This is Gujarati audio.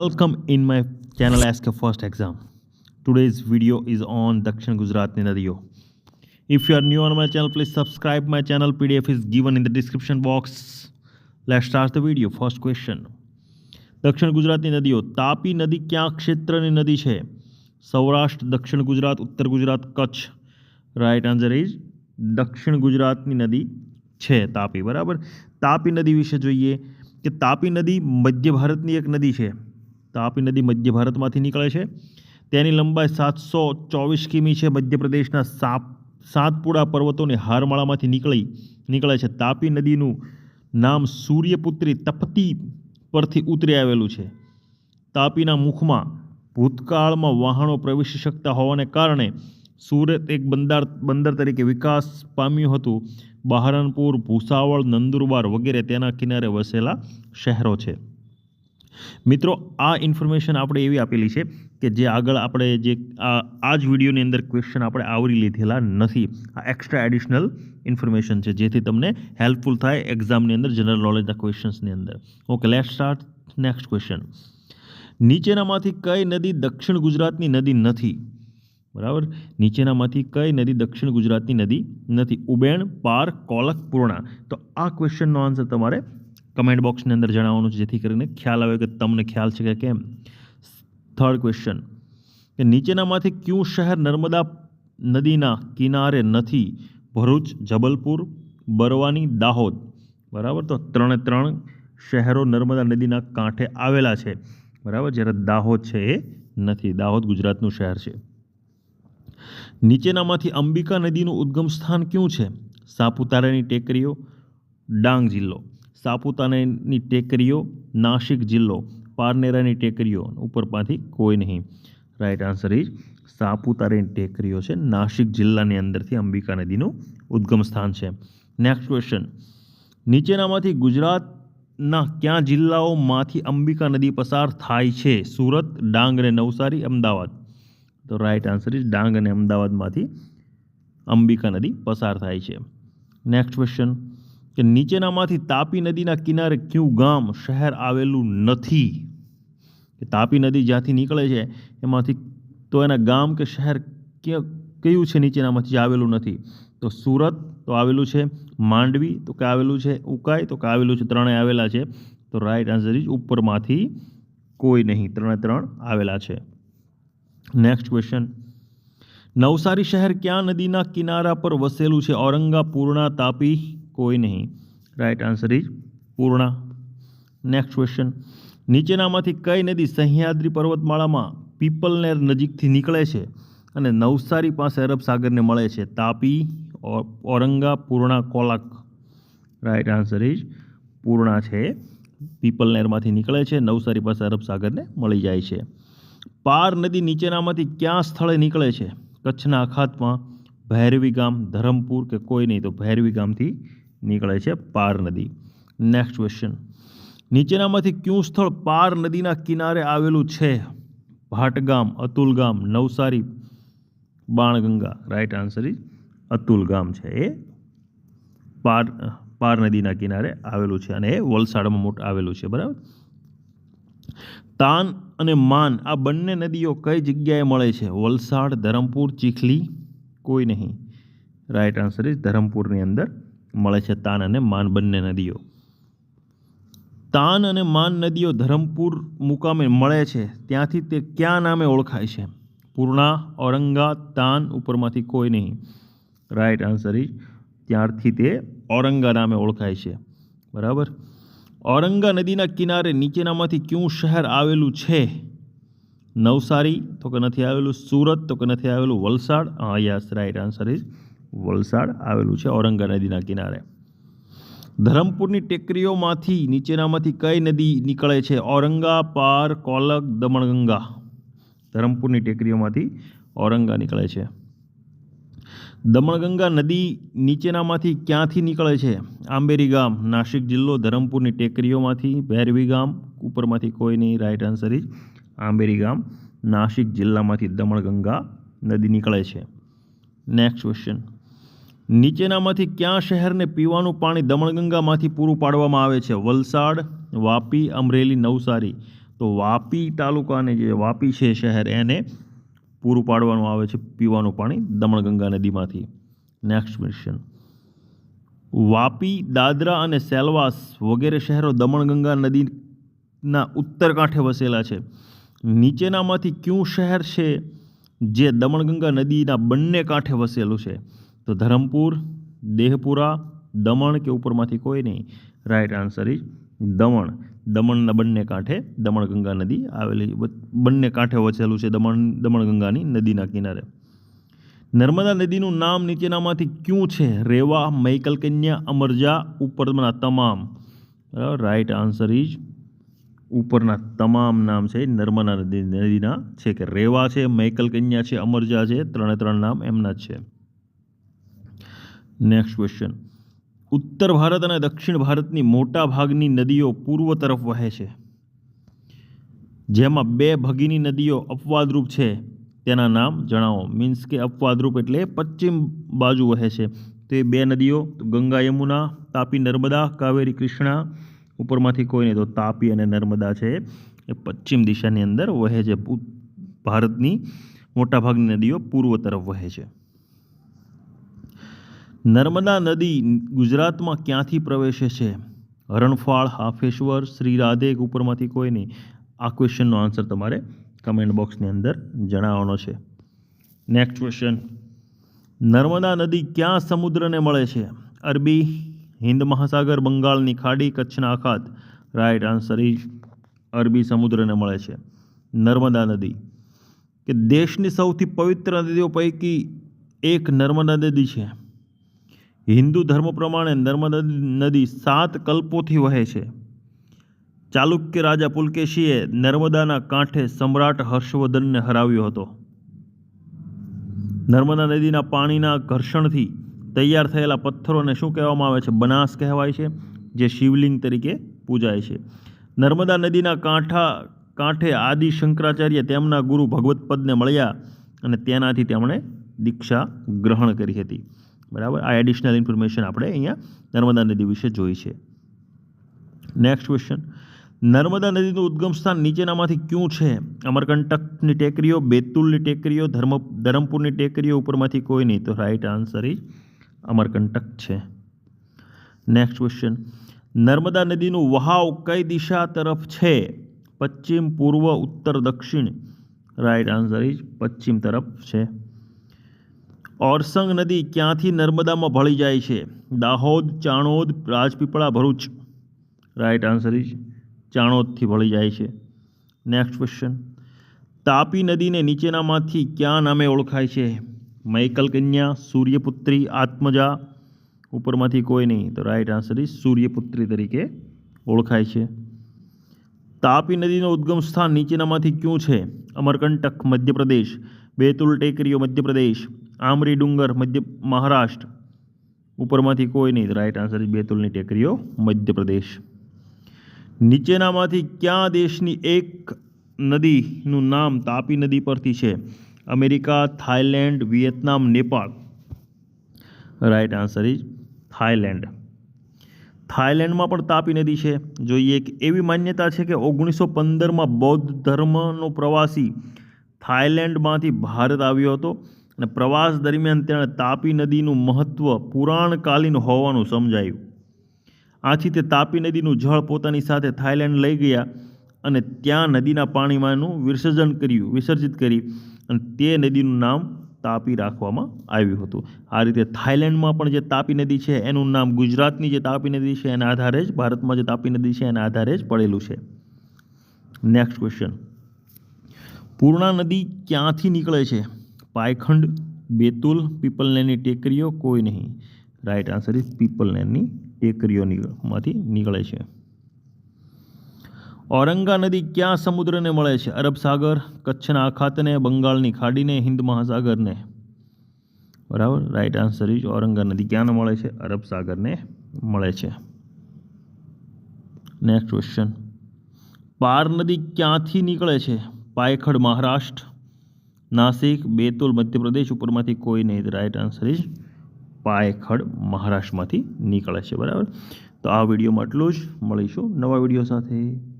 Welcome in my channel Ask a First Exam. Today's video is on Dakshin Gujarat Nadiyo. If you are new on my channel, please subscribe my channel. PDF is given in the description box. Let's start the video. First question. દક્ષિણ ગુજરાતની નદીઓ તાપી નદી ક્યાં ક્ષેત્રની નદી છે સૌરાષ્ટ્ર દક્ષિણ ગુજરાત ઉત્તર Gujarat Kutch right answer is દક્ષિણ ગુજરાતની નદી છે તાપી બરાબર તાપી નદી વિશે જોઈએ કે તાપી નદી મધ્ય ભારતની એક નદી છે તાપી નદી મધ્ય ભારતમાંથી નીકળે છે. તેની લંબાઈ સાતસો ચોવીસ કિમી છે. મધ્યપ્રદેશના સાપ, સાતપુડા પર્વતોની હારમાળામાંથી નીકળી, નીકળે છે. તાપી નદીનું નામ સૂર્યપુત્રી તપતી પરથી ઉતરી આવેલું છે. તાપીના મુખમાં ભૂતકાળમાં વાહનો પ્રવેશી શકતા હોવાને કારણે સુરત એક બંદર બંદર તરીકે વિકાસ પામ્યું હતું. બહારનપુર, ભૂસાવળ, નંદુરબાર વગેરે તેના કિનારે વસેલા શહેરો છે. મિત્રો, આ ઇન્ફોર્મેશન આપણે એવી આપેલી છે કે જે આગળ આપણે જે આ જ વિડીયોની અંદર ક્વેશ્ચન આપણે આવરી લીધેલા નથી. આ એક્સ્ટ્રા એડિશનલ ઇન્ફોર્મેશન છે, જેથી તમને હેલ્પફુલ થાય એક્ઝામની અંદર જનરલ નોલેજના ક્વેશ્ચન્સની અંદર. Okay let start next question નીચેનામાંથી કઈ નદી દક્ષિણ ગુજરાતની નદી નથી? બરાબર? નીચેનામાંથી કઈ નદી દક્ષિણ ગુજરાતની નદી નથી? ઉબેણ, પાર, કોલક, પૂર્ણા. તો આ ક્વેશ્ચનનો આન્સર તમારે કમેન્ટ બોક્સની અંદર જણાવવાનું છે, જેથી કરીને ખ્યાલ આવે કે તમને ખ્યાલ છે કે કેમ. થર્ડ ક્વેશ્ચન કે નીચેનામાંથી ક્યું શહેર નર્મદા નદીના કિનારે નથી? ભરૂચ, જબલપુર, બરવાની, દાહોદ. બરાબર? તો ત્રણે ત્રણ શહેરો નર્મદા નદીના કાંઠે આવેલા છે. બરાબર? જ્યારે દાહોદ છે એ નથી. દાહોદ ગુજરાતનું શહેર છે. નીચેનામાંથી અંબિકા નદીનું ઉદ્ગમ સ્થાન ક્યું છે? સાપુતારાની ટેકરીઓ, ડાંગ જિલ્લો. સાપુતારાની ટેકરીઓ નાસિક જિલ્લો, પારનેરાની ટેકરીઓ ઉપરમાંથી કોઈ નહીં. રાઈટ આન્સર ઇઝ સાપુતારાની ટેકરીઓ છે. નાસિક જિલ્લાની અંદરથી અંબિકા નદીનું ઉદ્ગમ સ્થાન છે. નેક્સ્ટ ક્વેશ્ચન નીચેનામાંથી ગુજરાતના ક્યાં જિલ્લાઓમાંથી અંબિકા નદી પસાર થાય છે? સુરત, ડાંગ અને નવસારી, અમદાવાદ. તો રાઈટ આન્સર ઇઝ ડાંગ અને અમદાવાદમાંથી અંબિકા નદી પસાર થાય છે. નેક્સ્ટ ક્વેશ્ચન કે નીચેનામાંથી તાપી નદીના કિનારે કયું ગામ, શહેર આવેલું નથી? કે તાપી નદી જ્યાંથી નીકળે છે, એમાંથી તો એના ગામ કે શહેર ક્યાં, કયું છે નીચેનામાંથી આવેલું નથી? તો સુરત તો આવેલું છે, માંડવી તો કે આવેલું છે, ઉકાઈ તો કે આવેલું છે, ત્રણેય આવેલા છે. તો રાઈટ આન્સર ઇઝ ઉપરમાંથી કોઈ નહીં, ત્રણે ત્રણ આવેલા છે. નેક્સ્ટ ક્વેશ્ચન નવસારી શહેર ક્યાં નદીના કિનારા પર વસેલું છે? ઔરંગા પૂર્ણા તાપી કોઈ નહીં. Right answer is Purna. Next question નીચેનામાંથી કઈ નદી સહ્યાદ્રી પર્વતમાળામાં પીપલનેર નજીકથી નીકળે છે અને નવસારી પાસે અરબ સાગરને મળે છે? તાપી, ઓ- Auranga, Purna, Kolak. Right answer is Purna છે. પીપલનેરમાંથી નીકળે છે, નવસારી પાસે અરબ સાગરને મળી જાય છે. પાર નદી નીચેનામાંથી ક્યાં સ્થળે નીકળે છે? કચ્છના અખાતમાં ભૈરવી ગામ ધરમપુર કે કોઈ નહીં તો ભૈરવી ગામથી નીકળે છે પાર નદી. નેક્સ્ટ ક્વેશ્ચન નીચેનામાંથી કયું સ્થળ પાર નદીના કિનારે આવેલું છે? ભાટગામ અતુલ ગામ Navsari, Banganga. Right answer is Atul ગામ છે એ. પાર પાર નદીના કિનારે આવેલું છે અને એ વલસાડમાં મોટ આવેલું છે, બરાબર? તાન અને માન, આ બંને નદીઓ કઈ જગ્યાએ મળે છે? વલસાડ, ધરમપુર, ચીખલી? કોઈ નહીં. રાઈટ આન્સર ઇઝ ધરમપુરની અંદર મળે છે તાન અને માન બંને નદીઓ. તાન અને માન નદીઓ ધરમપુર મુકામે મળે છે. ત્યાંથી તે ક્યાં નામે ઓળખાય છે? પૂર્ણા, ઔરંગા, તાન ઉપરમાંથી કોઈ નહીં. રાઈટ આન્સર ઇઝ ત્યારથી તે ઔરંગા નામે ઓળખાય છે. બરાબર? ઔરંગા નદીના કિનારે નીચેનામાંથી કયું શહેર આવેલું છે? નવસારી, તો કે નથી આવેલું સુરત, તો કે નથી આવેલું વલસાડ? હા yes right answer is Valsad આવેલું છે ઔરંગા નદીના કિનારે. ધરમપુરની ટેકરીઓમાંથી નીચેનામાંથી કઈ નદી નીકળે છે? ઔરંગા, પાર, કોલક, દમણગંગા. ધરમપુરની ટેકરીઓમાંથી ઔરંગા નીકળે છે. દમણગંગા નદી નીચેનામાંથી ક્યાંથી નીકળે છે? આંબેરી ગામ, નાસિક જિલ્લો, ધરમપુરની ટેકરીઓમાંથી, ભૈરવી ગામ, ઉપરમાંથી કોઈ નહીં રાઈટ આન્સર ઇઝ આંબેરી ગામ, નાસિક જિલ્લામાંથી દમણગંગા નદી નીકળે છે. નેક્સ્ટ ક્વેશ્ચન નીચેનામાંથી ક્યાં શહેરને પીવાનું પાણી દમણગંગામાંથી પૂરું પાડવામાં આવે છે? વલસાડ, વાપી, અમરેલી, નવસારી. તો વાપી તાલુકાને જે વાપી છે શહેર, એને પૂરું પાડવાનું આવે છે પીવાનું પાણી દમણગંગા નદીમાંથી. નેક્સ્ટ ક્વેશ્ચન વાપી, દાદરા અને સેલવાસ વગેરે શહેરો દમણગંગા નદીના ઉત્તર કાંઠે વસેલા છે. નીચેનામાંથી ક્યું શહેર છે જે દમણગંગા નદીના બંને કાંઠે વસેલું છે? તો ધરમપુર, દેહપુરા, દમણ કે ઉપરમાંથી કોઈ નહીં. Right answer is Daman. દમણના બંને કાંઠે દમણગંગા નદી આવેલી, બંને કાંઠે વસેલું છે દમણ, દમણગંગાની નદીના કિનારે. નર્મદા નદીનું નામ નીચેનામાંથી ક્યું છે? રેવા, મૈકલ કન્યા, અમરજા, ઉપરના તમામ. રાઈટ આન્સર ઇઝ ઉપરના તમામ નામ છે નર્મદા નદી, નદીના છે કે રેવા છે, મૈકલ કન્યા છે, અમરજા છે, ત્રણે ત્રણ નામ એમના જ છે. નેક્સ્ટ ક્વેશ્ચન ઉત્તર ભારત અને દક્ષિણ ભારતની મોટા ભાગની નદીઓ પૂર્વ તરફ વહે છે. જેમાં બે ભગીની નદીઓ અપવાદરૂપ છે. તેના નામ જણાવો. મીન્સ કે અપવાદરૂપ એટલે પશ્ચિમ બાજુ વહે છે. તે બે નદીઓ ગંગા યમુના, તાપી નર્મદા, કાવેરી કૃષ્ણા, ઉપરમાંથી કોઈ નહીં તો તાપી અને નર્મદા છે એ પશ્ચિમ દિશાની અંદર વહે છે. ભારતની મોટાભાગની નદીઓ પૂર્વ તરફ વહે છે. નર્મદા નદી ગુજરાતમાં ક્યાંથી પ્રવેશે છે? હરણફાળ હાફેશ્વર, શ્રી રાધે ઉપરમાંથી કોઈ નહીં? આ ક્વેશ્ચનનો આન્સર તમારે કમેન્ટ બોક્સની અંદર જણાવવાનો છે. નેક્સ્ટ ક્વેશ્ચન નર્મદા નદી ક્યાં સમુદ્રને મળે છે? અરબી, હિન્દ મહાસાગર, બંગાળની ખાડી, કચ્છના અખાત રાઈટ આન્સર ઇઝ અરબી સમુદ્રને મળે છે. નર્મદા નદી. કે દેશની સૌથી પવિત્ર નદીઓ પૈકી એક નર્મદા નદી છે. હિન્દુ ધર્મ પ્રમાણે નર્મદા નદી સાત કલ્પોથી વહે છે. ચાલુક્ય રાજા પુલકેશીએ નર્મદાના કાંઠે સમ્રાટ હર્ષવર્ધનને હરાવ્યો હતો. નર્મદા નદીના પાણીના ઘર્ષણથી તૈયાર થયેલા પથ્થરોને શું કહેવામાં આવે છે? બનાસ કહેવાય છે, જે શિવલિંગ તરીકે પૂજાય છે. નર્મદા નદીના કાંઠા કાંઠે આદિ શંકરાચાર્ય તેમના ગુરુ ભગવતપદને મળ્યા અને તેનાથી તેમણે દીક્ષા ગ્રહણ કરી હતી. બરાબર? આ એડિશનલ ઇન્ફોર્મેશન આપણે અહીંયા નર્મદા નદી વિશે જોઈ છે. નેક્સ્ટ ક્વેશ્ચન નર્મદા નદીનું ઉદ્ગમ સ્થાન નીચેનામાંથી ક્યું છે? અમરકંટકની ટેકરીઓ, બેતુલની ટેકરીઓ, ધર્મ, ધરમપુરની ટેકરીઓ ઉપરમાંથી કોઈ નહીં. તો રાઈટ આન્સર ઇઝ અમરકંટક છે. નેક્સ્ટ ક્વેશ્ચન નર્મદા નદીનું વહાવ કઈ દિશા તરફ છે? પશ્ચિમ, પૂર્વ, ઉત્તર, દક્ષિણ. રાઈટ આન્સર ઇઝ પશ્ચિમ તરફ છે. ઓરસંગ નદી ક્યાંથી નર્મદામાં ભળી જાય છે? Dahod, Chanod, Rajpipla, Bharuch. Right answer is ચાણોદથી ભળી જાય છે. નેક્સ્ટ ક્વેશ્ચન તાપી નદીને નીચેનામાંથી ક્યાં નામે ઓળખાય છે? મૈકલ કન્યા સૂર્યપુત્રી, આત્મજા? ઉપરમાંથી કોઈ નહીં. તો રાઈટ આન્સર ઇઝ સૂર્યપુત્રી તરીકે ઓળખાય છે. તાપી નદીનું ઉદ્ગમ સ્થાન નીચેનામાંથી ક્યું છે? અમરકંટક, મધ્યપ્રદેશ. બેતુલ ટેકરીઓ, મધ્યપ્રદેશ. આમરી ડુંગર મધ્ય મહારાષ્ટ્ર. ઉપરમાંથી કોઈ નહીં. રાઈટ આન્સર બેતુલની ટેકરીઓ મધ્યપ્રદેશ. નીચેનામાંથી ક્યાં દેશની એક નદીનું નામ તાપી નદી પરથી છે? America Thailand Vietnam, Nepal. Right answer is Thailand થાઈલેન્ડમાં પણ તાપી નદી છે. જોઈએ એક એવી માન્યતા છે કે ઓગણીસો પંદરમાં બૌદ્ધ ધર્મનો પ્રવાસી થાઈલેન્ડમાંથી ભારત આવ્યો હતો. અને પ્રવાસ દરમિયાન તેણે તાપી નદીનું મહત્ત્વ પુરાણકાલીન હોવાનું સમજાયું. આથી તે તાપી નદીનું જળ પોતાની સાથે થાઈલેન્ડ લઈ ગયા અને ત્યાં નદીના પાણીમાંનું વિસર્જન કર્યું, વિસર્જિત કરી અને તે નદીનું નામ તાપી રાખવામાં આવ્યું હતું. આ રીતે થાઈલેન્ડમાં પણ જે તાપી નદી છે, એનું નામ ગુજરાતની જે તાપી નદી છે, એના આધારે જ, ભારતમાં જે તાપી નદી છે, એના આધારે જ પડેલું છે. નેક્સ્ટ ક્વેશ્ચન પૂર્ણા નદી ક્યાંથી નીકળે છે? પાયખંડ, બેતુલ પીપલનેરની ટેકરીઓ કોઈ નહીં. રાઈટ આન્સર ઇઝ પીપલનેરની ટેકરીઓમાંથી નીકળે છે. ઔરંગા નદી ક્યાં સમુદ્રને મળે છે? અરબ સાગર, કચ્છના અખાતને બંગાળની ખાડીને, હિન્દ મહાસાગરને. બરાબર? રાઈટ આન્સર ઇઝ ઔરંગા નદી ક્યાં મળે છે? અરબ સાગરને મળે છે. નેક્સ્ટ ક્વેશ્ચન પાર નદી ક્યાંથી નીકળે છે? પાયખડ, મહારાષ્ટ્ર નાસિક, બેતુલ, મધ્યપ્રદેશ ઉપરમાંથી કોઈ નહીં. રાઈટ આન્સર ઇઝ પાયખડ, મહારાષ્ટ્રમાંથી નીકળે છે. બરાબર? તો આ વિડીયોમાં આટલું જ. મળીશું નવા વીડિયો સાથે.